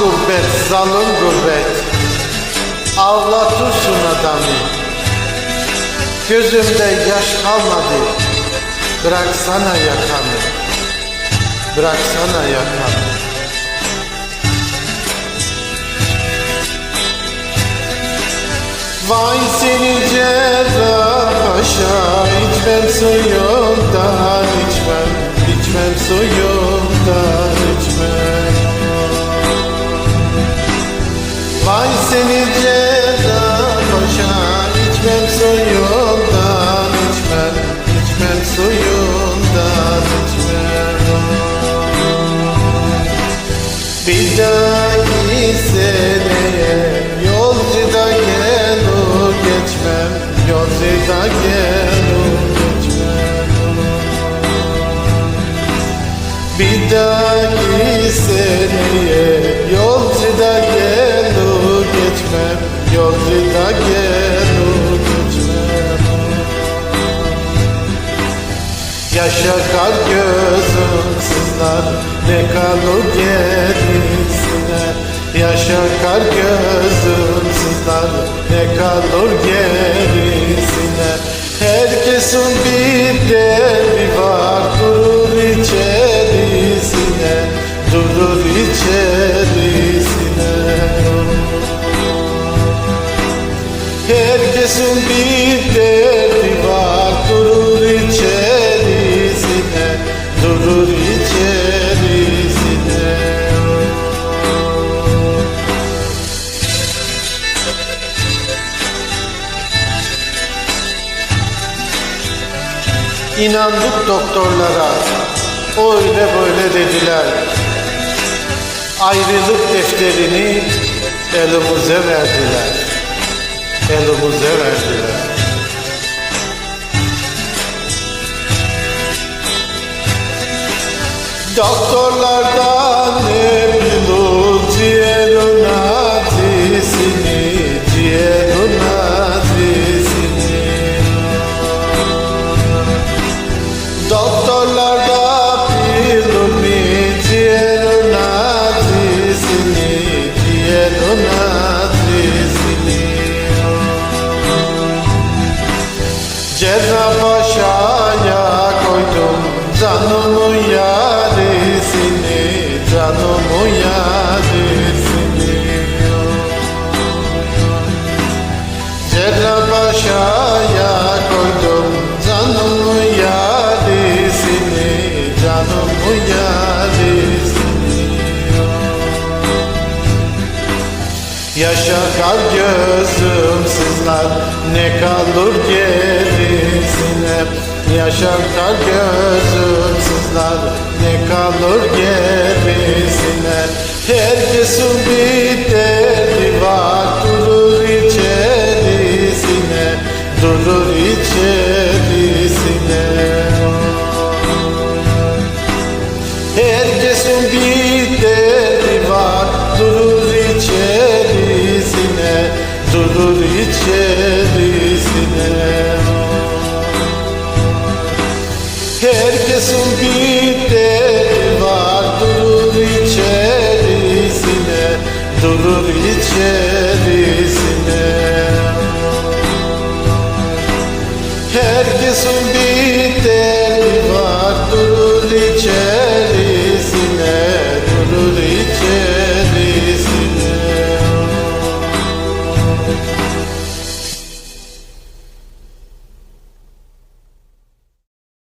gurbet, zalim gurbet. Ağlatıyorsun adamı Gözümde yaş kalmadı. Bıraksana yakamı Bıraksana yakamı Vay seni cerrah paşa içmem suyundan içmem içmem suyundan dahaki seneye yolcuda gel o geçmem Yolcuda gel o geçmem. Bir dahaki seneye yolcuda gel o geçmem Yolcuda gel o geçmem. Yaşa kar gözüm sızlar ne kalır gerisine Yaşa kar gözüm sızlar ne kalır gerisine? Herkesin bir derdi var durur içerisine Durur içerisine. Herkesin bir İnandık doktorlara. Öyle böyle dediler. Ayrılık defterini elimize verdiler. Elimize verdiler. Doktorlardan canımın yarisini, canımın yarisini. Cerrahpaşa'ya koydum canımın yarisini, canımın yarisini. Yaşa kar gözüm sızlar ne kalır gerisine Yaşa kar gözüm sızlar ne kalır gerisine? Herkesin bir derdi var durur içerisine Durur içerisine. Herkesin bir derdi var durur içerisine Durur içerisine Herkesin bir var Durur içerisine Durur içerisine. Herkesin bir